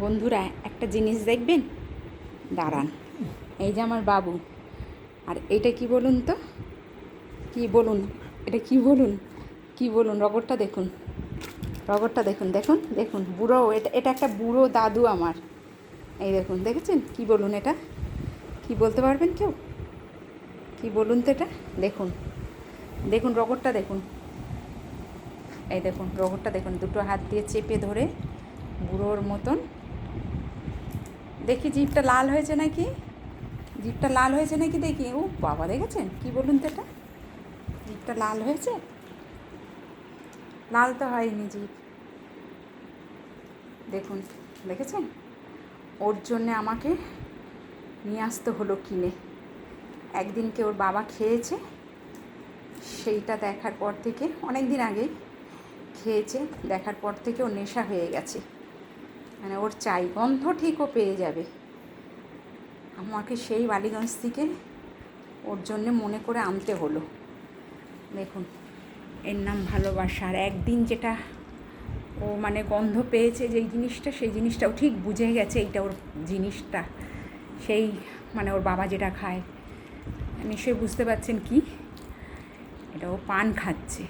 বন্ধুরা, একটা জিনিস দেখবেন? দাঁড়ান। এই যে আমার বাবু। আর এটা কি বলুন তো? কি বলুন? এটা কি বলুন? কি বলুন? রগরটা দেখুন। রগরটা দেখুন দেখুন দেখুন। বুড়ো, এটা এটা একটা বুড়ো দাদু আমার। এই দেখুন, দেখেছেন? কি বলুন এটা? কি বলতে পারবেন কেউ? কি বলুন তো এটা? দেখুন। দেখুন রগরটা দেখুন। এই দেখুন রগরটা দেখুন। দুটো হাত দিয়ে চেপে ধরে বুড়োর মতন দেখি জিভটা লাল হয়েছে নাকি? জিভটা লাল হয়েছে নাকি দেখি? ও বাবা, দেখেছেন? কি বলুন তো এটা? জিভটা লাল হয়েছে? লাল তো হয়নি জিভ। দেখুন, দেখেছেন? ওর জন্যে আমাকে নিয়ে আসতে হলো কিনে। একদিনকে ওর বাবা খেয়েছে? সেইটা দেখার পর থেকে অনেক দিন আগেই খেয়েছে, দেখার পর থেকে ওর নেশা হয়ে গেছে। মানে ওর চাই গন্ধ ঠিকও পেয়ে যাবে। আমাকে সেই বালিগঞ্জ থেকে ওর জন্যে মনে করে আনতে হলো। দেখুন, এর নাম ভালোবাসা। আর একদিন যেটা ও মানে গন্ধ পেয়েছে যেই জিনিসটা, সেই জিনিসটাও ঠিক বুঝে গেছে এইটা ওর জিনিসটা। সেই মানে ওর বাবা যেটা খায়, নিশ্চয়ই বুঝতে পারছেন কি? এটা ও পান খাচ্ছে।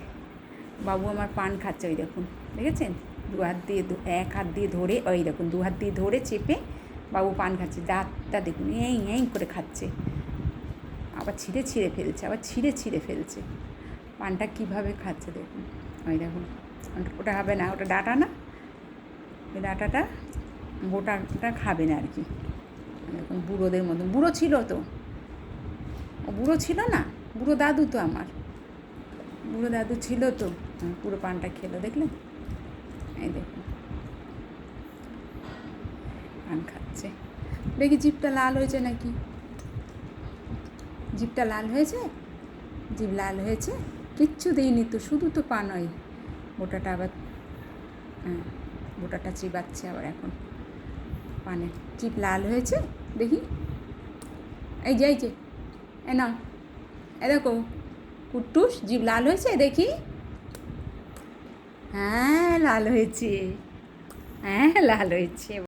বাবু আমার পান খাচ্ছে, ওই দেখুন, দেখেছেন? দু হাত দিয়ে এক হাত দিয়ে ধরে, ওই দেখুন দু হাত দিয়ে ধরে চেপে বাবু পান খাচ্ছে। দাঁতটা দেখুন, এই এই করে খাচ্ছে। আবার ছিঁড়ে ছিঁড়ে ফেলছে, আবার ছিঁড়ে ছিঁড়ে ফেলছে। পানটা কীভাবে খাচ্ছে দেখুন। ওই দেখুন, ওটা- হবে না, ওটা ডাটা না? ওই ডাটাটা গোটাটা খাবে না আর কি। দেখুন, বুড়োদের মতন। বুড়ো ছিল তো। ও বুড়ো ছিল না? বুড়ো দাদু তো আমার। বুড়ো দাদু ছিল তো। পুরো পানটা খেলো, দেখলেন? এই দেখুন। পান খাচ্ছে। দেখি জিভটা লাল হয়েছে নাকি? জিভটা লাল হয়েছে? জিভ লাল হয়েছে? কিচ্ছু দিইনি তো, শুধু তো পান ওই গোটাটা আবার হ্যাঁ গোটাটা চিবাচ্ছে আবার এখন। পানে জিভ লাল হয়েছে? দেখি। এই যে এই যে। এ না এ দেখো। কুট্টুস, জিভ লাল হয়েছে? দেখি। হ্যাঁ লাল হয়েছে। হ্যাঁ লাল হয়েছে।